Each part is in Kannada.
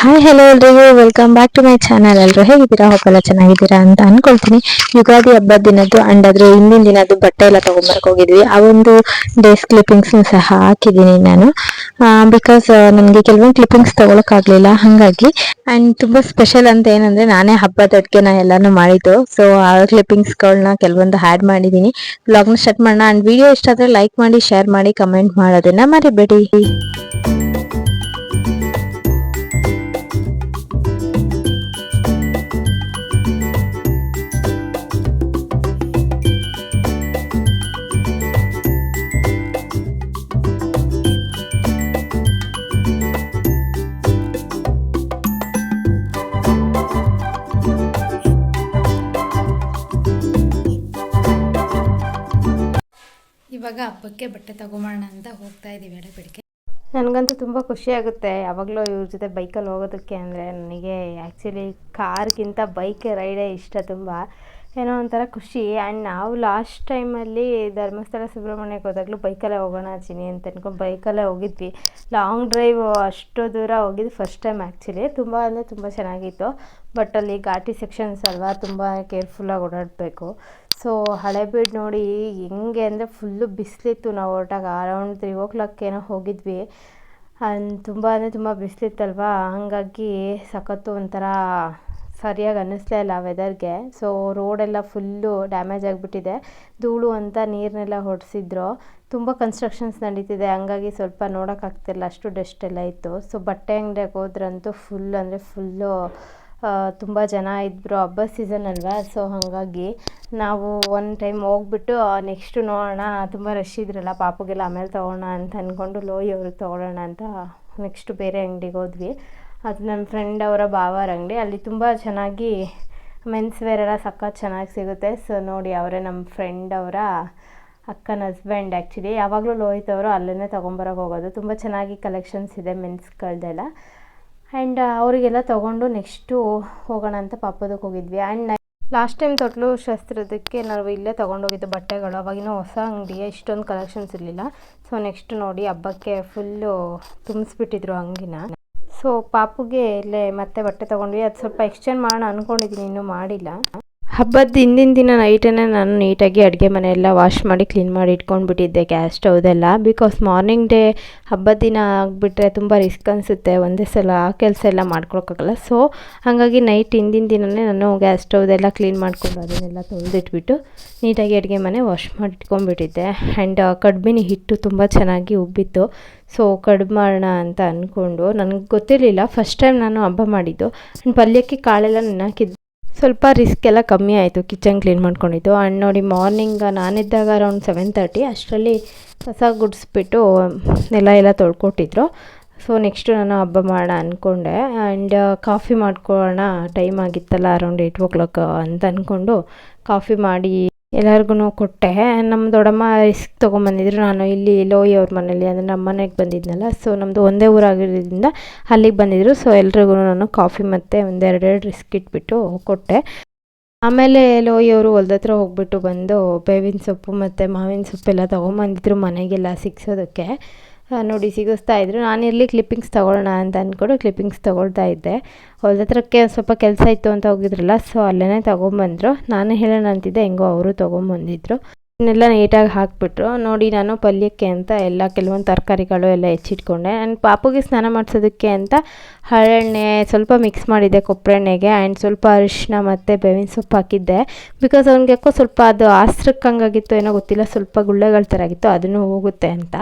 ಹಾಯ್ ಹಲೋ ಎಲ್ರಿಗೂ. Welcome back to my channel ಎಲ್ಲರೂ ಹೇಗಿದ್ದೀರಾ? ಹೋಗಲ್ಲ ಚೆನ್ನಾಗಿದ್ದೀರಾ ಅಂತ ಅನ್ಕೊಳ್ತೀನಿ. ಯುಗಾದಿ ಹಬ್ಬದ ದಿನದ್ದು ಅಂಡ್ ಅದ್ರ ಹಿಂದಿನ ದಿನದ್ದು ಬಟ್ಟೆ ಎಲ್ಲ ತಗೊಂಬರಕ್ ಹೋಗಿದ್ವಿ. ಆ ಒಂದು ಡೇಸ್ ಕ್ಲಿಪ್ಪಿಂಗ್ಸ್ ಸಹ ಹಾಕಿದ್ದೀನಿ ನಾನು. ಬಿಕಾಸ್ ನನಗೆ ಕೆಲವೊಂದು ಕ್ಲಿಪ್ಪಿಂಗ್ಸ್ ತಗೊಳಕ್ ಆಗ್ಲಿಲ್ಲ. ಹಾಗಾಗಿ ಅಂಡ್ ತುಂಬಾ ಸ್ಪೆಷಲ್ ಅಂತ ಏನಂದ್ರೆ ನಾನೇ ಹಬ್ಬದ ಅಡ್ಗೆನ ಎಲ್ಲಾನು ಮಾಡಿದ್ದು. ಸೊ ಆ ಕ್ಲಿಪ್ಪಿಂಗ್ಸ್ ಗಳನ್ನ ಕೆಲವೊಂದು ಆ್ಯಡ್ ಮಾಡಿದೀನಿ. ಬ್ಲಾಗ್ನ ಸ್ಟಾರ್ಟ್ ಮಾಡೋಣ. ಅಂಡ್ ವಿಡಿಯೋ ಇಷ್ಟ ಆದ್ರೆ ಲೈಕ್ ಮಾಡಿ ಶೇರ್ ಮಾಡಿ ಕಮೆಂಟ್ ಮಾಡೋದನ್ನ ಮರಿಬೇಡಿ. ಇವಾಗ ಹಬ್ಬಕ್ಕೆ ಬಟ್ಟೆ ತಗೊಂಬೋಣ ಅಂತ ಹೋಗ್ತಾ ಇದ್ದೀವಿ ಎಡೆ ಬೆಳಿಗ್ಗೆ. ನನಗಂತೂ ತುಂಬ ಖುಷಿ ಆಗುತ್ತೆ. ಯಾವಾಗಲೂ ಇವ್ರ ಜೊತೆ ಬೈಕಲ್ಲಿ ಹೋಗೋದಕ್ಕೆ ಅಂದರೆ ನನಗೆ ಆ್ಯಕ್ಚುಲಿ ಕಾರ್ಗಿಂತ ಬೈಕ್ ರೈಡೇ ಇಷ್ಟ ತುಂಬ. ಏನೋ ಒಂಥರ ಖುಷಿ. ಆ್ಯಂಡ್ ನಾವು ಲಾಸ್ಟ್ ಟೈಮಲ್ಲಿ ಧರ್ಮಸ್ಥಳ ಸುಬ್ರಹ್ಮಣ್ಯಕ್ಕೆ ಹೋದಾಗಲೂ ಬೈಕಲ್ಲೇ ಹೋಗೋಣ ಚಿನಿ ಅಂತ ಅಂದ್ಕೊಂಡು ಬೈಕಲ್ಲೇ ಹೋಗಿದ್ವಿ. ಲಾಂಗ್ ಡ್ರೈವ್ ಅಷ್ಟು ದೂರ ಹೋಗಿದ್ದು ಫಸ್ಟ್ ಟೈಮ್ ಆ್ಯಕ್ಚುಲಿ ತುಂಬ ಅಂದರೆ ತುಂಬ ಚೆನ್ನಾಗಿತ್ತು. ಬಟ್ ಅಲ್ಲಿ ಘಾಟಿ ಸೆಕ್ಷನ್ಸ್ ಅಲ್ವಾ ತುಂಬ ಕೇರ್ಫುಲ್ಲಾಗಿ ಓಡಾಡಬೇಕು. ಸೊ ಹಳೆಬೀಡು ನೋಡಿ ಹೆಂಗೆ ಅಂದರೆ ಫುಲ್ಲು ಬಿಸಿಲಿತ್ತು ನಾವು ಹೊರಟಾಗ ಅರೌಂಡ್ ತ್ರೀ ಓ ಕ್ಲಾಕ್ ಏನೋ ಹೋಗಿದ್ವಿ. ತುಂಬ ಅಂದರೆ ತುಂಬ ಬಿಸಿಲಿತ್ತಲ್ವಾ? ಹಾಗಾಗಿ ಸಖತ್ತು ಒಂಥರ ಸರಿಯಾಗಿ ಅನ್ನಿಸ್ಲೇ ಇಲ್ಲ ವೆದರ್ಗೆ ಸೊ ರೋಡೆಲ್ಲ ಫುಲ್ಲು ಡ್ಯಾಮೇಜ್ ಆಗಿಬಿಟ್ಟಿದೆ. ಧೂಳು ಅಂತ ನೀರನ್ನೆಲ್ಲ ಹೊಡೆಸಿದ್ರು. ತುಂಬ ಕನ್ಸ್ಟ್ರಕ್ಷನ್ಸ್ ನಡೀತಿದೆ. ಹಂಗಾಗಿ ಸ್ವಲ್ಪ ನೋಡೋಕ್ಕಾಗ್ತಿಲ್ಲ ಅಷ್ಟು ಡಸ್ಟ್ ಎಲ್ಲ ಇತ್ತು. ಸೊ ಬಟ್ಟೆ ಅಂಗಡಿಗೆ ಹೋದ್ರಂತೂ ಫುಲ್ ಅಂದರೆ ಫುಲ್ಲು ತುಂಬ ಜನ ಇದ್ದರು ಹಬ್ಬದ ಸೀಸನ್ ಅಲ್ವಾ? ಸೊ ಹಾಗಾಗಿ ನಾವು ಒನ್ ಟೈಮ್ ಹೋಗ್ಬಿಟ್ಟು ನೆಕ್ಸ್ಟು ನೋಡೋಣ, ತುಂಬ ರಶ್ ಇದ್ರಲ್ಲ, ಪಾಪುಗೆಲ್ಲ ಆಮೇಲೆ ತೊಗೋಣ ಅಂತ ಅಂದ್ಕೊಂಡು ಲೋಯಿ ಅವ್ರಿಗೆ ತೊಗೊಳ್ಳೋಣ ಅಂತ ನೆಕ್ಸ್ಟು ಬೇರೆ ಅಂಗಡಿಗೆ ಹೋದ್ವಿ. ಅದು ನನ್ನ ಫ್ರೆಂಡ್ ಅವರ ಬಾವರ ಅಂಗಡಿ. ಅಲ್ಲಿ ತುಂಬ ಚೆನ್ನಾಗಿ ಮೆನ್ಸ್ ವೇರ್ ಎಲ್ಲ ಸಖತ್ ಚೆನ್ನಾಗಿ ಸಿಗುತ್ತೆ. ಸೊ ನೋಡಿ ಅವರೇ ನಮ್ಮ ಫ್ರೆಂಡ್ ಅವರ ಅಕ್ಕನ ಹಸ್ಬೆಂಡ್ ಆ್ಯಕ್ಚುಲಿ ಯಾವಾಗಲೂ ಲೋಹಿತ್ ಅವರು ಅಲ್ಲೇ ತೊಗೊಂಬರೋಕೆ ಹೋಗೋದು. ತುಂಬ ಚೆನ್ನಾಗಿ ಕಲೆಕ್ಷನ್ಸ್ ಇದೆ ಮೆನ್ಸ್ಗಳದ್ದೆಲ್ಲ ಆ್ಯಂಡ್ ಅವರಿಗೆಲ್ಲ ತೊಗೊಂಡು ನೆಕ್ಸ್ಟು ಹೋಗೋಣ ಅಂತ ಪಾಪದಕ್ಕೆ ಹೋಗಿದ್ವಿ. ಆ್ಯಂಡ್ ಲಾಸ್ಟ್ ಟೈಮ್ ತೊಟ್ಲು ಶಸ್ತ್ರದಕ್ಕೆ ನಾವು ಇಲ್ಲೇ ತೊಗೊಂಡೋಗಿದ್ದು ಬಟ್ಟೆಗಳು ಅವಾಗಿನ ಹೊಸ ಅಂಗಡಿಯ ಇಷ್ಟೊಂದು ಕಲೆಕ್ಷನ್ಸ್ ಇರಲಿಲ್ಲ. ಸೊ ನೆಕ್ಸ್ಟ್ ನೋಡಿ ಹಬ್ಬಕ್ಕೆ ಫುಲ್ಲು ತುಂಬಿಸ್ಬಿಟ್ಟಿದ್ರು ಅಂಗಿನ. ಸೊ ಪಾಪುಗೆ ಇಲ್ಲೇ ಮತ್ತೆ ಬಟ್ಟೆ ತೊಗೊಂಡ್ವಿ. ಅದು ಸ್ವಲ್ಪ ಎಕ್ಸ್ಚೇಂಜ್ ಮಾಡೋಣ ಅಂದ್ಕೊಂಡಿದ್ದೀನಿ ಇನ್ನೂ ಮಾಡಿಲ್ಲ. ಹಬ್ಬದ ಹಿಂದಿನ ದಿನ ನೈಟೇ ನಾನು ನೀಟಾಗಿ ಅಡುಗೆ ಮನೆಯೆಲ್ಲ ವಾಶ್ ಮಾಡಿ ಕ್ಲೀನ್ ಮಾಡಿ ಇಟ್ಕೊಂಡ್ಬಿಟ್ಟಿದ್ದೆ ಗ್ಯಾಸ್ ಸ್ಟೌದೆಲ್ಲ ಬಿಕಾಸ್ ಮಾರ್ನಿಂಗ್ ಡೇ ಹಬ್ಬದ ದಿನ ಆಗಿಬಿಟ್ರೆ ತುಂಬ ರಿಸ್ಕ್ ಅನಿಸುತ್ತೆ. ಒಂದೇ ಸಲ ಆ ಕೆಲಸ ಎಲ್ಲ ಮಾಡ್ಕೊಳಕ್ಕಾಗಲ್ಲ. ಸೊ ಹಾಗಾಗಿ ನೈಟ್ ಹಿಂದಿನ ದಿನವೇ ನಾನು ಗ್ಯಾಸ್ ಸ್ಟವ್ದೆಲ್ಲ ಕ್ಲೀನ್ ಮಾಡಿಕೊಂಡು ಅದನ್ನೆಲ್ಲ ತೊಳೆದಿಟ್ಬಿಟ್ಟು ನೀಟಾಗಿ ಅಡುಗೆ ಮನೆ ವಾಶ್ ಮಾಡಿ ಇಟ್ಕೊಂಡ್ಬಿಟ್ಟಿದ್ದೆ ಆ್ಯಂಡ್ ಕಡ್ಬಿನ ಹಿಟ್ಟು ತುಂಬ ಚೆನ್ನಾಗಿ ಉಬ್ಬಿತ್ತು. ಸೊ ಕಡುಬು ಮಾಡೋಣ ಅಂತ ಅಂದ್ಕೊಂಡು ನನಗೆ ಗೊತ್ತಿರಲಿಲ್ಲ. ಫಸ್ಟ್ ಟೈಮ್ ನಾನು ಹಬ್ಬ ಮಾಡಿದ್ದು. ಪಲ್ಯಕ್ಕೆ ಕಾಳೆಲ್ಲ ನೆನಾಕಿದ್ದು. ಸ್ವಲ್ಪ ರಿಸ್ಕ್ ಎಲ್ಲ ಕಮ್ಮಿ ಆಯಿತು ಕಿಚನ್ ಕ್ಲೀನ್ ಮಾಡ್ಕೊಂಡಿದ್ದು. ಆ್ಯಂಡ್ ನೋಡಿ ಮಾರ್ನಿಂಗ್ ನಾನಿದ್ದಾಗ ಅರೌಂಡ್ ಸೆವೆನ್ ತರ್ಟಿ ಅಷ್ಟರಲ್ಲಿ ಕಸ ಗುಡಿಸ್ಬಿಟ್ಟು ನೆಲ ಎಲ್ಲ ತೊಳ್ಕೊಟ್ಟಿದ್ರು. ಸೊ ನೆಕ್ಸ್ಟು ನಾನು ಹಬ್ಬ ಮಾಡೋಣ ಅಂದ್ಕೊಂಡೆ ಆ್ಯಂಡ್ ಕಾಫಿ ಮಾಡ್ಕೊಳ್ಳೋಣ ಟೈಮ್ ಆಗಿತ್ತಲ್ಲ ಅರೌಂಡ್ ಏಯ್ಟ್ ಓ ಕ್ಲಾಕ್ ಅಂತ ಅಂದ್ಕೊಂಡು ಕಾಫಿ ಮಾಡಿ ಎಲ್ಲರಿಗೂ ಕೊಟ್ಟೆ. ನಮ್ಮ ದೊಡ್ಡಮ್ಮ ರಿಸ್ಕ್ ತೊಗೊಂಬಂದಿದ್ರು. ನಾನು ಇಲ್ಲಿ ಲೋಯಿ ಅವ್ರ ಮನೇಲಿ ಅಂದರೆ ನಮ್ಮ ಮನೆಗೆ ಬಂದಿದ್ನಲ್ಲ. ಸೊ ನಮ್ಮದು ಒಂದೇ ಊರಾಗಿರೋದ್ರಿಂದ ಅಲ್ಲಿಗೆ ಬಂದಿದ್ದರು ಸೊ ಎಲ್ರಿಗೂ ನಾನು ಕಾಫಿ ಮತ್ತು ಒಂದೆರಡೆರಡು ರಿಸ್ಕ್ ಇಟ್ಬಿಟ್ಟು ಕೊಟ್ಟೆ. ಆಮೇಲೆ ಲೋಯಿ ಅವರು ಹೊಲ್ದ ಹತ್ರ ಹೋಗ್ಬಿಟ್ಟು ಬಂದು ಬೇವಿನ ಸೊಪ್ಪು ಮತ್ತು ಮಾವಿನ ಸೊಪ್ಪೆಲ್ಲ ತೊಗೊಂಬಂದಿದ್ರು ಮನೆಗೆಲ್ಲ ಸಿಕ್ಸೋದಕ್ಕೆ ನೋಡಿ, ಸಿಗಿಸ್ತಾ ನಾನು ಇರಲಿ ಕ್ಲಿಪ್ಪಿಂಗ್ಸ್ ತೊಗೊಳ್ಳೋಣ ಅಂತ ಅಂದ್ಕೊಂಡು ಕ್ಲಿಪ್ಪಿಂಗ್ಸ್ ತೊಗೊಳ್ತಾ ಇದ್ದೆ. ಹೊಲ್ದ ಹತ್ರಕ್ಕೆ ಸ್ವಲ್ಪ ಕೆಲಸ ಇತ್ತು ಅಂತ ಹೋಗಿದ್ರಲ್ಲ, ಸೊ ಅಲ್ಲೇ ತೊಗೊಂಬಂದರು. ನಾನು ಹೇಳೋಣ ಅಂತಿದ್ದೆ, ಹೆಂಗೋ ಅವರು ತೊಗೊಂಬಂದಿದ್ರು. ಇದನ್ನೆಲ್ಲ ನೀಟಾಗಿ ಹಾಕ್ಬಿಟ್ರು. ನೋಡಿ, ನಾನು ಪಲ್ಯಕ್ಕೆ ಅಂತ ಎಲ್ಲ ಕೆಲವೊಂದು ತರಕಾರಿಗಳು ಎಲ್ಲ ಹೆಚ್ಚಿಟ್ಕೊಂಡೆ. ನನ್ನ ಪಾಪುಗೆ ಸ್ನಾನ ಮಾಡಿಸೋದಕ್ಕೆ ಅಂತ ಹರಳೆಣ್ಣೆ ಸ್ವಲ್ಪ ಮಿಕ್ಸ್ ಮಾಡಿದ್ದೆ ಕೊಬ್ಬರೆಣ್ಣೆಗೆ ಆ್ಯಂಡ್ ಸ್ವಲ್ಪ ಅರಿಶಿನ ಮತ್ತು ಬೇವಿನ ಸೊಪ್ಪು ಹಾಕಿದ್ದೆ. ಬಿಕಾಸ್ ಅವ್ನಿಗೆ ಯಾಕೋ ಸ್ವಲ್ಪ ಅದು ಆಸ್ತ್ರಕ್ಕಂಗಾಗಿತ್ತು ಏನೋ ಗೊತ್ತಿಲ್ಲ, ಸ್ವಲ್ಪ ಗುಳ್ಳೆಗಳ ಥರ ಆಗಿತ್ತು, ಅದನ್ನು ಹೋಗುತ್ತೆ ಅಂತ.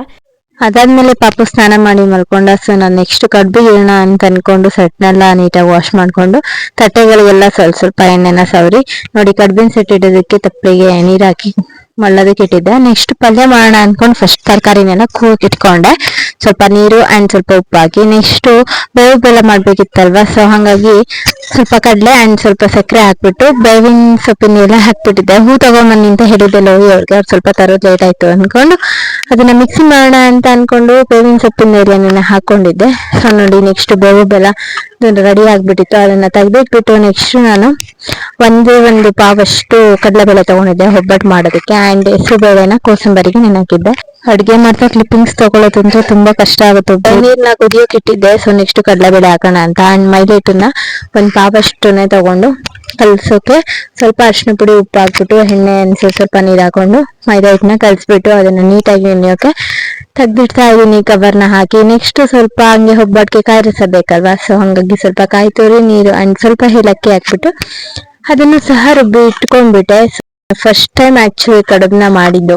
ಅದಾದ್ಮೇಲೆ ಪಾಪು ಸ್ನಾನ ಮಾಡಿ ಮಲ್ಕೊಂಡ ಸೊ ನಾನು ನೆಕ್ಸ್ಟ್ ಕಡ್ಬು ಇರೋಣ ಅಂತ ಅನ್ಕೊಂಡು ಸೆಟ್ನೆಲ್ಲ ನೀಟಾಗಿ ವಾಶ್ ಮಾಡ್ಕೊಂಡು, ತಟ್ಟೆಗಳಿಗೆಲ್ಲ ಸ್ವಲ್ಪ ಸ್ವಲ್ಪ ಎಣ್ಣೆನ ಸವರಿ. ನೋಡಿ, ಕಡ್ಬಿನ ಸೆಟ್ ಇಡೋದಕ್ಕೆ ತಪ್ಪಿಗೆ ನೀರ್ ಹಾಕಿ ಮಳ್ಳೋದಕ್ಕೆ ಇಟ್ಟಿದ್ದೆ. ನೆಕ್ಸ್ಟ್ ಪಲ್ಯ ಮಾಡೋಣ ಅನ್ಕೊಂಡು ಫಸ್ಟ್ ತರಕಾರಿನೆಲ್ಲ ಕೂಕ್ ಇಟ್ಕೊಂಡೆ. ಸ್ವಲ್ಪ ನೀರು ಅಂಡ್ ಸ್ವಲ್ಪ ಉಪ್ಪು ಹಾಕಿ ನೆಕ್ಸ್ಟ್ ಬೇವು ಬೆಲ್ಲ ಮಾಡ್ಬೇಕಿತ್ತಲ್ವಾ ಸೊ ಹಾಗಾಗಿ ಸ್ವಲ್ಪ ಕಡಲೆ ಅಂಡ್ ಸ್ವಲ್ಪ ಸಕ್ಕರೆ ಹಾಕ್ಬಿಟ್ಟು ಬೇವಿನ ಸೊಪ್ಪಿನ ಎಲೆ ಹಾಕ್ಬಿಟ್ಟಿದ್ದೆ. ಹೂ ತಗೊಂಬನ್ನಿ ಅಂತ ಹೇಳಿದ್ದೆ ಲೋಹಿ ಅವ್ರಿಗೆ ಅವ್ರು ಸ್ವಲ್ಪ ತರೋದು ಲೇಟ್ ಆಯ್ತು ಅನ್ಕೊಂಡು ಅದನ್ನ ಮಿಕ್ಸಿ ಮಾಡೋಣ ಅಂತ ಅನ್ಕೊಂಡು ಬೇವಿನ ಸೊಪ್ಪಿನ ಎಲೆನ ಹಾಕೊಂಡಿದ್ದೆ ಸೊ ನೋಡಿ ನೆಕ್ಸ್ಟ್ ಬೇವು ಬೆಲ್ಲ ರೆಡಿ ಆಗ್ಬಿಟ್ಟಿತ್ತು. ಅದನ್ನ ತೆಗೆದಿಟ್ಬಿಟ್ಟು ನೆಕ್ಸ್ಟ್ ನಾನು ಒಂದೇ ಒಂದು ಪಾವಷ್ಟು ಕಡಲೆಬೇಳೆ ತಗೊಂಡಿದ್ದೆ ಒಬ್ಬಟ್ಟು ಮಾಡೋದಕ್ಕೆ ಅಂಡ್ ಹೆಸರು ಬೇಳೆನ ಕೋಸಂಬರಿಗೆ ನೆನಾಕಿದ್ದೆ ಅಡುಗೆ ಮಾಡ್ತಾ ಕ್ಲಿಪ್ಪಿಂಗ್ಸ್ ತಗೊಳ್ಳೋದಂದ್ರೆ ತುಂಬಾ ಕಷ್ಟ ಆಗುತ್ತೆ. ನೀರನ್ನ ಕುದಿಯೋಕೆ ಇಟ್ಟಿದ್ದೆ. ಸೊ ನೆಕ್ಸ್ಟ್ ಕಡಲೆಬೇಳೆ ಹಾಕೋಣ ಅಂತ. ಅಂಡ್ ಮೈಲೇಟನ್ನು ಒಂದ್ ಪಾವಷ್ಟುನೆ ತಗೊಂಡು ಕಲಸೋಕೆ ಸ್ವಲ್ಪ ಅರಿಶಿನ ಪುಡಿ, ಉಪ್ಪು ಹಾಕ್ಬಿಟ್ಟು, ಎಣ್ಣೆ ಅನ್ಸಿ ಸ್ವಲ್ಪ ನೀರು ಹಾಕೊಂಡು ಮೈದಾ ಹಿಟ್ಟನ್ನ ಕಲಸ್ಬಿಟ್ಟು ಅದನ್ನ ನೀಟಾಗಿ ನೆನೆಯೋಕೆ ತೆಗ್ದಿಡ್ತಾ ಇದ್ದೀನಿ ಕವರ್ನ ಹಾಕಿ. ನೆಕ್ಸ್ಟ್ ಸ್ವಲ್ಪ ಹಂಗೆ ಒಬ್ಬಟ್ಟಿಗೆ ಕಾಯಿರಿಸಬೇಕಲ್ವಾ? ಸೊ ಹಂಗಾಗಿ ಸ್ವಲ್ಪ ಕಾಯಿ ನೀರು ಅಂಡ್ ಸ್ವಲ್ಪ ಏಲಕ್ಕಿ ಹಾಕ್ಬಿಟ್ಟು ಅದನ್ನು ಸಹ ರುಬ್ಬಿ ಇಟ್ಕೊಂಡ್ಬಿಟ್ಟೆ ಫಸ್ಟ್ ಟೈಮ್ ಆಕ್ಚುಲಿ ಕಡುಬ್ನ ಮಾಡಿದ್ದು.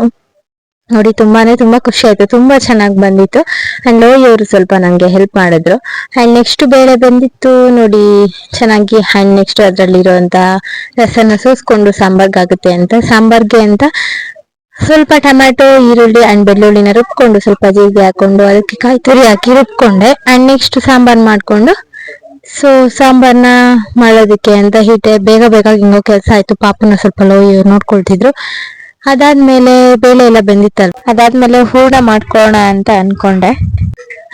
ನೋಡಿ ತುಂಬಾನೇ ತುಂಬಾ ಖುಷಿ ಆಯ್ತು, ತುಂಬಾ ಚೆನ್ನಾಗಿ ಬಂದಿತ್ತು. ಅಂಡ್ ಅವರು ಸ್ವಲ್ಪ ನಂಗೆ ಹೆಲ್ಪ್ ಮಾಡಿದ್ರು. ಅಂಡ್ ನೆಕ್ಸ್ಟ್ ಬೇಳೆ ಬಂದಿತ್ತು, ನೋಡಿ ಚೆನ್ನಾಗಿ ಅಂಡ್ ನೆಕ್ಸ್ಟ್ ಅದ್ರಲ್ಲಿರುವಂತ ರಸನ ಸೋಸ್ಕೊಂಡು ಸಾಂಬಾರ್ಗಾಗುತ್ತೆ ಅಂತ, ಸಾಂಬಾರ್ಗೆ ಅಂತ ಸ್ವಲ್ಪ ಟೊಮ್ಯಾಟೊ ಈರುಳ್ಳಿ ಅಂಡ್ ಬೆಳ್ಳುಳ್ಳಿನ ರುಬ್ಕೊಂಡು ಸ್ವಲ್ಪ ಜೀರಿಗೆ ಹಾಕೊಂಡು ಅದಕ್ಕೆ ಕಾಯಿ ತುರಿ ಹಾಕಿ ರುಬ್ಕೊಂಡೆ. ಅಂಡ್ ನೆಕ್ಸ್ಟ್ ಸಾಂಬಾರ್ ಮಾಡ್ಕೊಂಡು ಸೊ ಸಾಂಬಾರ್ನ ಮಾಡೋದಕ್ಕೆ ಅಂತ ಹೀಟೆ, ಬೇಗ ಬೇಗ ಹಿಂಗೋ ಕೆಲಸ ಆಯ್ತು. ಪಾಪನ ಸ್ವಲ್ಪ ಲೋ ನೋಡ್ಕೊಳ್ತಿದ್ರು. ಅದಾದ್ಮೇಲೆ ಬೇಳೆ ಎಲ್ಲ ಬೆಂದಿತ್ತಲ್ಲ ಅದಾದ್ಮೇಲೆ ಹೂರ್ಣ ಮಾಡ್ಕೊಳ್ಳೋಣ ಅಂತ ಅನ್ಕೊಂಡೆ.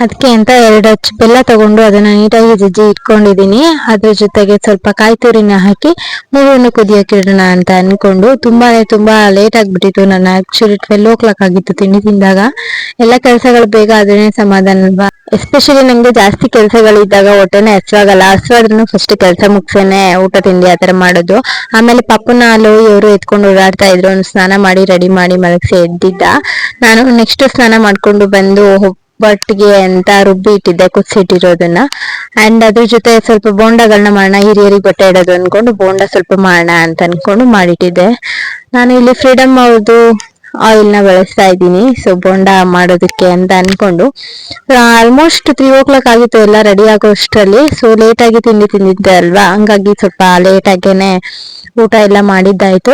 ಅದಕ್ಕೆ ಅಂತ ಎರಡು ಹಚ್ಚು ಬೆಲ್ಲ ತಗೊಂಡು ಅದನ್ನ ನೀಟಾಗಿ ಜಜ್ಜಿ ಇಟ್ಕೊಂಡಿದೀನಿ ಅದ್ರ ಜೊತೆಗೆ ಸ್ವಲ್ಪ ಕಾಯಿ ತುರಿನ ಹಾಕಿ ಮೂರನ್ನು ಕುದಿಯಕ್ಕೆ ಇಡೋಣ ಅಂತ ಅನ್ಕೊಂಡು ತುಂಬಾನೇ ತುಂಬಾ ಲೇಟ್ ಆಗ್ಬಿಟ್ಟಿತ್ತು. ನನ್ನ ಆಕ್ಚುಲಿ ಟ್ವೆಲ್ ಓ ಕ್ಲಾಕ್ ಆಗಿತ್ತು ತಿಂಡಿ ತಿಂದಾಗ. ಎಲ್ಲಾ ಕೆಲಸಗಳು ಬೇಗ ಅದನ್ನೇ ಸಮಾಧಾನ ಅಲ್ವಾ? ಎಸ್ಪೆಷಲಿ ನಂಗೆ ಜಾಸ್ತಿ ಕೆಲಸಗಳಿದ್ದಾಗ ಹೊಟ್ಟೆನೆ ಹಸ್ವಾಗಲ್ಲ. ಹಸ್ವಾದ್ರೂ ಫಸ್ಟ್ ಕೆಲಸ ಮುಗ್ಸೇನೆ ಊಟ ತಿಂಡಿ ಆತರ ಮಾಡೋದು. ಆಮೇಲೆ ಪಪ್ಪನ ಹಾಲು ಇವರು ಎತ್ಕೊಂಡು ಓಡಾಡ್ತಾ ಇದ್ರು. ಸ್ನಾನ ಮಾಡಿ ರೆಡಿ ಮಾಡಿ ಮಲಗಿಸಿ ಎದ್ದಿದ್ದ. ನಾನು ನೆಕ್ಸ್ಟ್ ಸ್ನಾನ ಮಾಡ್ಕೊಂಡು ಬಂದು ಒಬ್ಬಟ್ಟಿಗೆ ಅಂತ ರುಬ್ಬಿ ಇಟ್ಟಿದ್ದೆ, ಕುದಿಸಿಟ್ಟಿರೋದನ್ನ. ಅಂಡ್ ಅದ್ರ ಜೊತೆ ಸ್ವಲ್ಪ ಬೋಂಡಗಳನ್ನ ಮಾಡೋಣ, ಹಿರಿಯರಿಗೆ ಬಟ್ಟೆ ಇಡೋದು ಅನ್ಕೊಂಡು ಬೋಂಡ ಸ್ವಲ್ಪ ಮಾಡೋಣ ಅಂತ ಅನ್ಕೊಂಡು ಮಾಡಿಟ್ಟಿದ್ದೆ. ನಾನು ಇಲ್ಲಿ ಫ್ರೀಡಮ್ ಅವ್ರದ್ದು ಆಯಿಲ್ನ ಬಳಸ್ತಾ ಇದ್ದೀನಿ ಸೊ ಬೋಂಡ ಮಾಡೋದಕ್ಕೆ ಅಂತ ಅನ್ಕೊಂಡು. ಆಲ್ಮೋಸ್ಟ್ ತ್ರೀ ಓ ಕ್ಲಾಕ್ ಆಗಿತ್ತು, ಎಲ್ಲ ರೆಡಿ ಆಗೋ ಅಷ್ಟರಲ್ಲಿ. ಸೊ ಲೇಟ್ ಆಗಿ ತಿಂಡಿ ತಿಂದಿದ್ದೆ ಅಲ್ವಾ? ಹಂಗಾಗಿ ಸ್ವಲ್ಪ ಲೇಟ್ ಆಗೇನೆ ಊಟ ಎಲ್ಲ ಮಾಡಿದ್ದಾಯ್ತು.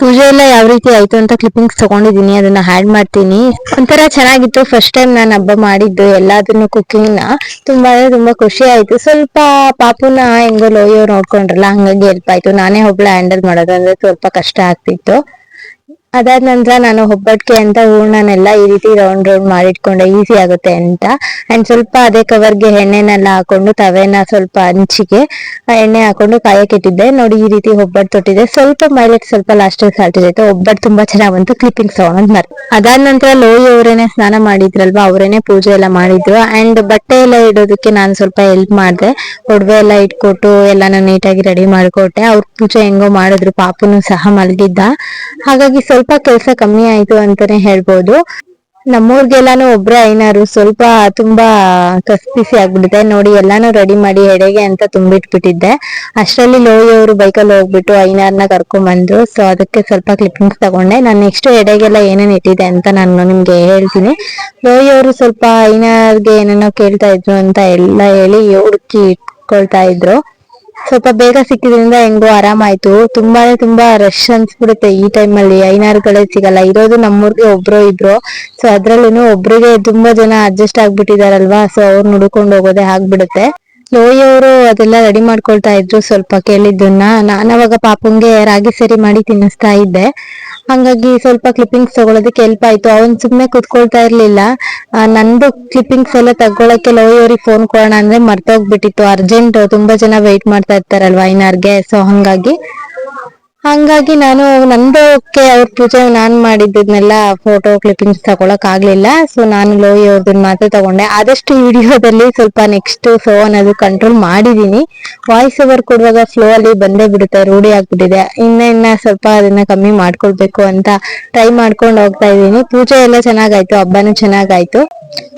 ಪೂಜೆ ಎಲ್ಲ ಯಾವ ರೀತಿ ಆಯ್ತು ಅಂತ ಕ್ಲಿಪ್ಪಿಂಗ್ಸ್ ತಗೊಂಡಿದೀನಿ ಅದನ್ನ ಹ್ಯಾಡ್ ಮಾಡ್ತೀನಿ. ಒಂಥರ ಚೆನ್ನಾಗಿತ್ತು. ಫಸ್ಟ್ ಟೈಮ್ ನಾನು ಹಬ್ಬ ಮಾಡಿದ್ದು ಎಲ್ಲದನ್ನು ಕುಕಿಂಗ್ನ. ತುಂಬಾ ತುಂಬಾ ಖುಷಿ ಆಯ್ತು. ಸ್ವಲ್ಪ ಪಾಪುನ ಹೆಂಗೋ ಲೋಯೋ ನೋಡ್ಕೊಂಡ್ರಲ್ಲ, ಹಂಗಾಗಿ ಹೆಲ್ಪ್ ಆಯ್ತು. ನಾನೇ ಒಬ್ಳ ಹ್ಯಾಂಡಲ್ ಮಾಡೋದು ಅಂದ್ರೆ ಸ್ವಲ್ಪ ಕಷ್ಟ ಆಗ್ತಿತ್ತು. ಅದಾದ ನಂತರ ನಾನು ಒಬ್ಬಟ್ಟಿಗೆ ಅಂತ ಹೂರ್ಣನೆಲ್ಲ ಈ ರೀತಿ ರೌಂಡ್ ರೌಂಡ್ ಮಾಡಿಟ್ಕೊಂಡೆ ಈಸಿ ಆಗುತ್ತೆ ಅಂತ. ಅಂಡ್ ಸ್ವಲ್ಪ ಅದೇ ಕವರ್ಗೆ ಎಣ್ಣೆನೆಲ್ಲ ಹಾಕೊಂಡು ತವೆನ ಸ್ವಲ್ಪ ಹಂಚಿಗೆ ಎಣ್ಣೆ ಹಾಕೊಂಡು ಕಾಯಕ್ಕೆ ಇಟ್ಟಿದ್ದೆ. ನೋಡಿ ಈ ರೀತಿ ಒಬ್ಬಟ್ಟು ತೊಟ್ಟಿದೆ. ಸ್ವಲ್ಪ ಮೈಲೆಟ್ ಸ್ವಲ್ಪ ಲಾಸ್ಟ್ ಸಾಲ್ಟ್ ಇರುತ್ತೆ ಒಬ್ಬಟ್ಟು ತುಂಬಾ ಚೆನ್ನಾಗ್ ಬಂತು ಕ್ಲಿಪಿಂಗ್ ಸೌಂಡ್ ಮರ್ ಅದಾದ ನಂತರ ಲೋಯಿ ಅವರೇನೆ ಸ್ನಾನ ಮಾಡಿದ್ರಲ್ವಾ? ಅವರೇನೆ ಪೂಜೆ ಎಲ್ಲ ಮಾಡಿದ್ರು. ಅಂಡ್ ಬಟ್ಟೆ ಎಲ್ಲ ಇಡೋದಕ್ಕೆ ನಾನು ಸ್ವಲ್ಪ ಹೆಲ್ಪ್ ಮಾಡಿದೆ. ಒಡವೆ ಎಲ್ಲ ಇಟ್ಕೊಟ್ಟು ಎಲ್ಲಾನು ನೀಟಾಗಿ ರೆಡಿ ಮಾಡ್ಕೊಟ್ಟೆ. ಅವ್ರ ಪೂಜೆ ಹೆಂಗೋ ಮಾಡಿದ್ರು. ಪಾಪುನು ಸಹ ಮಲಗಿದ್ದ. ಹಾಗಾಗಿ ಸ್ವಲ್ಪ ಕೆಲಸ ಕಮ್ಮಿ ಆಯ್ತು ಅಂತಾನೆ ಹೇಳ್ಬೋದು. ನಮ್ಮೂರ್ಗೆಲ್ಲಾನು ಒಬ್ರೆ ಐನಾರು, ಸ್ವಲ್ಪ ತುಂಬಾ ಕಸ್ಪಿಸಿ ಆಗ್ಬಿಟ್ಟಿದೆ. ನೋಡಿ, ಎಲ್ಲಾನು ರೆಡಿ ಮಾಡಿ ಎಡೆಗೆ ಅಂತ ತುಂಬಿಟ್ಬಿಟ್ಟಿದ್ದೆ. ಅಷ್ಟರಲ್ಲಿ ಲೋಯಿ ಅವರು ಬೈಕಲ್ಲಿ ಹೋಗ್ಬಿಟ್ಟು ಐನಾರ್ನ ಕರ್ಕೊಂಡ್ ಬಂದ್ರು ಸೊ ಅದಕ್ಕೆ ಸ್ವಲ್ಪ ಕ್ಲಿಪ್ಪಿಂಗ್ಸ್ ತಗೊಂಡೆ. ನಾನು ನೆಕ್ಸ್ಟ್ ಎಡೆಗೆಲ್ಲ ಏನೇನ್ ಇಟ್ಟಿದೆ ಅಂತ ನಾನು ನಿಮ್ಗೆ ಹೇಳ್ತೀನಿ. ಲೋಯಿ ಅವರು ಸ್ವಲ್ಪ ಐನಾರ್ಗೆ ಏನೇನೋ ಕೇಳ್ತಾ ಇದ್ರು ಅಂತ ಎಲ್ಲ ಹೇಳಿ ಹುಡುಕಿ ಇಟ್ಕೊಳ್ತಾ ಇದ್ರು. ಸ್ವಲ್ಪ ಬೇಗ ಸಿಕ್ಕಿದ್ರಿಂದ ಹೆಂಗೋ ಆರಾಮಾಯ್ತು. ತುಂಬಾನೇ ತುಂಬಾ ರಶ್ ಅನ್ಸ್ಬಿಡುತ್ತೆ ಈ time ಅಲ್ಲಿ. ಐನಾರುಗಳೇ ಸಿಗಲ್ಲ. ಇರೋದು ನಮ್ಮೂರ್ಗೆ ಒಬ್ರು ಇಬ್ರು. ಸೊ ಅದ್ರಲ್ಲೂ ಒಬ್ರಿಗೆ ತುಂಬಾ ಜನ ಅಡ್ಜಸ್ಟ್ ಆಗ್ಬಿಟ್ಟಿದಾರಲ್ವಾ? ಸೊ ಅವ್ರು ನುಡ್ಕೊಂಡು ಹೋಗೋದೆ ಆಗ್ಬಿಡುತ್ತೆ. ಲೋಯಿ ಅವರು ಅದೆಲ್ಲ ರೆಡಿ ಮಾಡ್ಕೊಳ್ತಾ ಇದ್ರು ಸ್ವಲ್ಪ ಕೇಳಿದ್ದನ್ನ. ನಾನು ಅವಾಗ ಪಾಪುಂಗೆ ರಾಗಿ ಸರಿ ಮಾಡಿ ತಿನ್ನಿಸ್ತಾ ಇದ್ದೆ. ಹಂಗಾಗಿ ಸ್ವಲ್ಪ ಕ್ಲಿಪ್ಪಿಂಗ್ಸ್ ತಗೊಳೋದಕ್ಕೆ ಹೆಲ್ಪ್ ಆಯ್ತು. ಅವನ್ ಸುಮ್ನೆ ಕುತ್ಕೊಳ್ತಾ ಇರ್ಲಿಲ್ಲ. ನಂದು ಕ್ಲಿಪ್ಪಿಂಗ್ಸ್ ಎಲ್ಲ ತಗೊಳಕ್ಕೆ ಲೋಯೋರಿಗೆ ಫೋನ್ ಕೊಡೋಣ ಅಂದ್ರೆ ಮರ್ತೋಗ್ಬಿಟ್ಟಿತ್ತು. ಅರ್ಜೆಂಟ್ ತುಂಬಾ ಜನ ವೆಯ್ಟ್ ಮಾಡ್ತಾ ಇರ್ತಾರಲ್ವಾ ಇನ್ನಾರ್ಗೆ ಸೊ ಹಂಗಾಗಿ ಹಂಗಾಗಿ ನಾನು ನಂದೋಕೆ ಅವ್ರ ಪೂಜೆ ನಾನ್ ಮಾಡಿದ್ದನ್ನೆಲ್ಲ ಫೋಟೋ ಕ್ಲಿಪ್ಪಿಂಗ್ಸ್ ತಗೊಳಕ್ ಆಗ್ಲಿಲ್ಲ. ಸೊ ನಾನು ಲೋಯಿ ಅವ್ರದನ್ನ ಮಾತ್ರ ತಗೊಂಡೆ. ಆದಷ್ಟು ವಿಡಿಯೋದಲ್ಲಿ ಸ್ವಲ್ಪ ನೆಕ್ಸ್ಟ್ ಫ್ಲೋ ಅನ್ನೋದು ಕಂಟ್ರೋಲ್ ಮಾಡಿದೀನಿ. ವಾಯ್ಸ್ ಓವರ್ ಕೊಡುವಾಗ ಫ್ಲೋ ಅಲ್ಲಿ ಬಂದೇ ಬಿಡುತ್ತೆ, ರೂಢಿ ಆಗ್ಬಿಟ್ಟಿದೆ. ಇನ್ನ ಇನ್ನ ಸ್ವಲ್ಪ ಅದನ್ನ ಕಮ್ಮಿ ಮಾಡ್ಕೊಳ್ಬೇಕು ಅಂತ ಟ್ರೈ ಮಾಡ್ಕೊಂಡು ಹೋಗ್ತಾ ಇದೀನಿ. ಪೂಜೆ ಎಲ್ಲ ಚೆನ್ನಾಗಾಯ್ತು, ಹಬ್ಬನೂ ಚೆನ್ನಾಗಾಯ್ತು.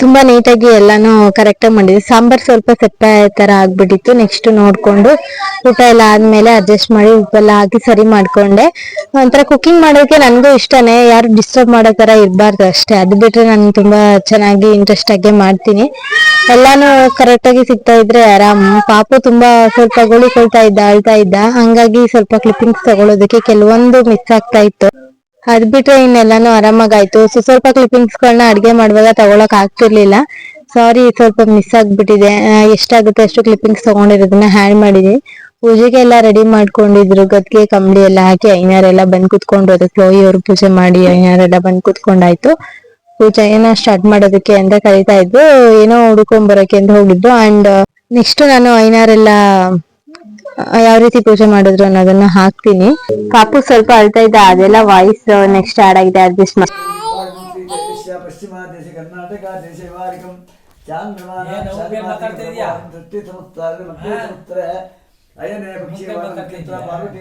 ತುಂಬಾ ನೀಟಾಗಿ ಎಲ್ಲಾನು ಕರೆಕ್ಟಾಗಿ ಮಾಡಿದ್ವಿ. ಸಾಂಬಾರ್ ಸ್ವಲ್ಪ ಸೆಪ್ಪೆ ತರ ಆಗ್ಬಿಟ್ಟಿತ್ತು. ನೆಕ್ಸ್ಟ್ ನೋಡ್ಕೊಂಡು ಊಟ ಎಲ್ಲ ಆದ್ಮೇಲೆ ಅಡ್ಜಸ್ಟ್ ಮಾಡಿ ಉಪ್ಪೆಲ್ಲ ಹಾಕಿ ಸರಿ ಮಾಡ್ಕೊಂಡೆ. ಒಂಥರ ಕುಕಿಂಗ್ ಮಾಡೋಕೆ ನನ್ಗೂ ಇಷ್ಟನೇ. ಯಾರು ಡಿಸ್ಟರ್ಬ್ ಮಾಡೋ ತರ ಇರ್ಬಾರ್ದು ಅಷ್ಟೇ. ಅದು ಬಿಟ್ರೆ ನಾನು ತುಂಬಾ ಚೆನ್ನಾಗಿ ಇಂಟ್ರೆಸ್ಟ್ ಆಗಿ ಮಾಡ್ತೀನಿ. ಎಲ್ಲಾನು ಕರೆಕ್ಟ್ ಆಗಿ ಸಿಗ್ತಾ ಇದ್ರೆ ಆರಾಮ್. ಪಾಪು ತುಂಬಾ ಸ್ವಲ್ಪ ಗೋಳಿಕೊಳ್ತಾ ಇದ್ದ, ಅಳ್ತಾ ಇದ್ದ. ಹಂಗಾಗಿ ಸ್ವಲ್ಪ ಕ್ಲಿಪ್ಪಿಂಗ್ಸ್ ತಗೊಳೋದಕ್ಕೆ ಕೆಲವೊಂದು ಮಿಸ್ ಆಗ್ತಾ ಇತ್ತು. ಅದ್ ಬಿಟ್ರೆ ಇನ್ನೆಲ್ಲಾನು ಆರಾಮಾಗಾಯ್ತು. ಸೊ ಸ್ವಲ್ಪ ಕ್ಲಿಪ್ಪಿಂಗ್ಸ್ ಗಳನ್ನ ಅಡ್ಗೆ ಮಾಡುವಾಗ ತಗೊಳಕ್ ಆಗ್ತಿರ್ಲಿಲ್ಲ. ಸಾರಿ ಸ್ವಲ್ಪ ಮಿಸ್ ಆಗ್ಬಿಟ್ಟಿದೆ. ಎಷ್ಟಾಗುತ್ತೆ ಅಷ್ಟು ಕ್ಲಿಪ್ಪಿಂಗ್ಸ್ ತಗೊಂಡಿರೋದನ್ನ ಹ್ಯಾಂಡ್ ಮಾಡಿದೀನಿ ಪೂಜೆಗೆ ಎಲ್ಲ ರೆಡಿ ಮಾಡ್ಕೊಂಡಿದ್ರು. ಗದ್ಗೆ, ಕಂಬಳಿ ಎಲ್ಲ ಹಾಕಿ ಐನಾರೆಲ್ಲ ಬಂದ್ ಕುತ್ಕೊಂಡು ಅದಕ್ಕೆ ಅವ್ರು ಪೂಜೆ ಮಾಡಿ ಐನಾರೆಲ್ಲ ಬಂದ್ ಕುತ್ಕೊಂಡಾಯ್ತು. ಪೂಜೆ ಏನೋ ಸ್ಟಾರ್ಟ್ ಮಾಡೋದಕ್ಕೆ ಅಂತ ಕರೀತಾ ಇದ್ದು ಏನೋ ಹುಡ್ಕೊಂಡ್ ಬರೋಕೆ ಅಂತ ಹೋಗಿದ್ದು. ಅಂಡ್ ನೆಕ್ಸ್ಟ್ ನಾನು ಐನಾರೆಲ್ಲ ಯಾವ ರೀತಿ ಪೂಜೆ ಮಾಡಿದ್ರು ಅನ್ನೋದನ್ನ ಹಾಕ್ತೀನಿ. ಕಾಪು ಸ್ವಲ್ಪ ಅಳ್ತಾ ಇದ್ದ ಅದೆಲ್ಲ ವಾಯ್ಸ್ ನೆಕ್ಸ್ಟ್ ಆಡ್ ಆಗಿದೆ ಅಡ್ಜಸ್ಟ್ ಮಾಡಿ ಪಶ್ಚಿಮ ದೇಶ ಕರ್ನಾಟಕ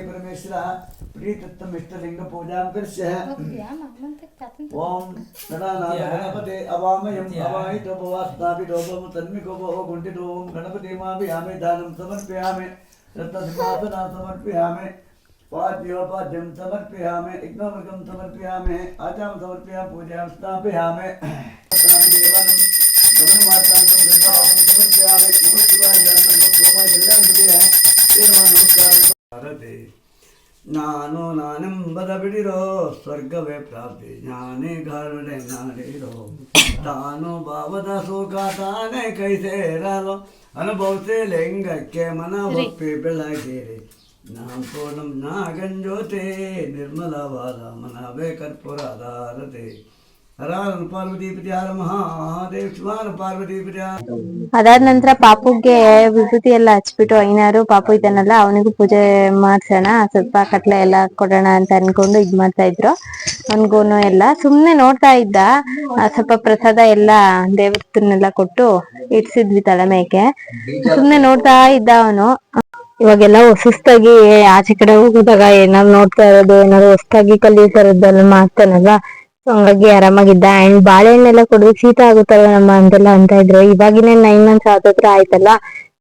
ಪರಮೇಶ್ವರ ಓಂ ಗಣಪತಿ ಅವಾಮಯಂ ಅವಾಯಿ ತೋಪವಾಸ್ತಾಪಿ ತೋಪಮ ತನ್ಮಿಕೋಪೋ ಗುಂಡಿತೋ ಓಂ ಗಣಪತಿ ಮಾಪಿ ಸಮರ್ಪಯಾಮಿ रत्नसिंहासनां समर्पयामि पाद्योपाद्यं समर्पयामि यज्ञवर्गं समर्पयामि आचां समर्पयामि पूजां स्थापयामि देवानं नमनमात्रान्तं गङ्गावासं ನಾನು ನಾನೆಂಬದ ಬಿಡಿರೋ ಸ್ವರ್ಗವೇ ಪ್ರಾಪ್ತಿ ಜ್ಞಾನಿ ಗಾರುಡೆ ನಾಡಿರೋ ತಾನು ಭಾವದ ಸುಖ ತಾನೇ ಕೈ ಸೇರಲು ಅನುಭವಿಸಿ ಲಿಂಗಕ್ಕೆ ಮನ ಒಪ್ಪಿ ಬೆಳಗಿರಿ. ನಾಲ್ಕೋಣಂ ನಾಗಂಜೋತೆ ನಿರ್ಮಲವಾದ ಮನವೇ ಕರ್ಪೂರಧಾರತೆ. ಅದಾದ ನಂತರ ಪಾಪುಗೆ ವಿಭೂತಿ ಎಲ್ಲ ಹಚ್ಬಿಟ್ಟು ಐನಾರು ಪಾಪು ಇದ್ದಾನಲ್ಲ, ಅವನಿಗೂ ಪೂಜೆ ಮಾಡ್ಸೋಣ, ಸ್ವಲ್ಪ ಕಟ್ಲೆ ಎಲ್ಲ ಕೊಡೋಣ ಅಂತ ಅನ್ಕೊಂಡು ಇದ್ ಮಾಡ್ತಾ ಇದ್ರು. ಅವನ್ಗೂನು ಎಲ್ಲ ಸುಮ್ನೆ ನೋಡ್ತಾ ಇದ್ದ. ಸ್ವಲ್ಪ ಪ್ರಸಾದ ಎಲ್ಲ ದೇವಸ್ಥನ್ನೆಲ್ಲ ಕೊಟ್ಟು ಇಡ್ಸಿದ್ವಿ ತಲೆ ಮೇಕೆ ಸುಮ್ನೆ ನೋಡ್ತಾ ಇದ್ದ ಅವನು. ಇವಾಗೆಲ್ಲ ಸುಸ್ತಾಗಿ ಆಚೆ ಕಡೆ ಹೋಗಿದಾಗ ಏನಾದ್ರು ನೋಡ್ತಾ ಇರೋದು, ಏನಾದ್ರು ಹೊಸ್ತಾಗಿ ಕಲಿಯೋ ಇರೋದೆಲ್ಲ ಮಾಡ್ತಾನಲ್ವಾ ಹಂಗಾಗಿ ಆರಾಮಾಗಿದ್ದ. ಅಂಡ್ ಬಾಳೆಹಣ್ಣೆಲ್ಲ ಕೊಡೋದಕ್ಕೆ ಶೀತ ಆಗುತ್ತಲ್ಲ ನಮ್ಮ ಅಂತೆಲ್ಲ ಅಂತ ಇದ್ರು. ಇವಾಗಿನೇ ನೈನ್ ಮಂತ್ಸ್ ಆದತ್ರ ಆಯ್ತಲ್ಲ.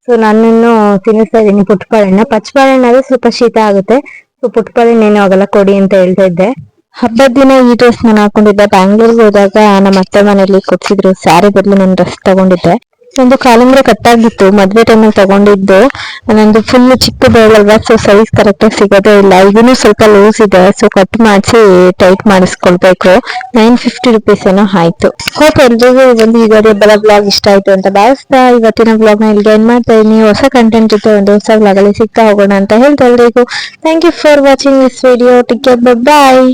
ಸೊ ನನ್ನನ್ನು ತಿನ್ನಿಸ್ತಾ ಇದ್ದೀನಿ ಪುಟ್ಟ ಬಾಳೆಹಣ್ಣ ಬಾಳೆಹಣ್ಣು ಆದ್ರೆ ಸ್ವಲ್ಪ ಶೀತ ಆಗುತ್ತೆ. ಸೊ ಪುಟ್ಟ ಬಾಳೆಹಣ್ಣು ಏನು ಆಗಲ್ಲ, ಕೊಡಿ ಅಂತ ಹೇಳ್ತಾ ಇದ್ದೆ. ಹಬ್ಬದ ದಿನ ಈ ಡ್ರೆಸ್ ನಾನು ಹಾಕೊಂಡಿದ್ದೆ. ಬ್ಯಾಂಗ್ಳೂರ್ಗೆ ಹೋದಾಗ ನಮ್ಮ ಅತ್ತೆ ಮನೇಲಿ ಕೊಡ್ಸಿದ್ರು ಸ್ಯಾರಿ ಬದಲು ನಾನು ಡ್ರೆಸ್ ತಗೊಂಡಿದ್ದೆ. ಒಂದು ಕಾಲಂಗ್ರೆ ಕಟ್ಟಾಗಿತ್ತು. ಮದ್ವೆ ಟೈಮಲ್ಲಿ ತಗೊಂಡಿದ್ದು. ನಂದು ಫುಲ್ ಚಿಕ್ಕದಲ್ವಾ ಸೊ ಸೈಜ್ ಕರೆಕ್ಟ್ ಸಿಗೋದೇ ಇಲ್ಲ. ಈಗೂ ಸ್ವಲ್ಪ ಲೂಸ್ ಇದೆ ಸೊ ಕಟ್ ಮಾಡಿಸಿ ಟೈಟ್ ಮಾಡಿಸ್ಕೊಳ್ಬೇಕು. ನೈನ್ ಫಿಫ್ಟಿ ರುಪೀಸ್ ಏನೋ ಆಯ್ತು. ಹೋಪ್ ಎಲ್ರಿಗೂ ಒಂದು ಯುಗಾದಿ ಹಬ್ಬದ ಬ್ಲಾಗ್ ಇಷ್ಟ ಆಯ್ತು ಅಂತ ಭಾವಿಸ್ತಾ ಇವತ್ತಿನ ಬ್ಲಾಗ್ನ ಇಲ್ಲಿ ಏನ್ ಮಾಡ್ತಾ ಇದೀನಿ ಹೊಸ ಕಂಟೆಂಟ್ ಜೊತೆ ಒಂದು ಹೊಸ ಬ್ಲಾಗ್ ಅಲ್ಲಿ ಸಿಗ್ತಾ ಹೋಗೋಣ ಅಂತ ಹೇಳ್ತಾ ಎಲ್ರಿಗೂ. Thank you for watching this video ticket bye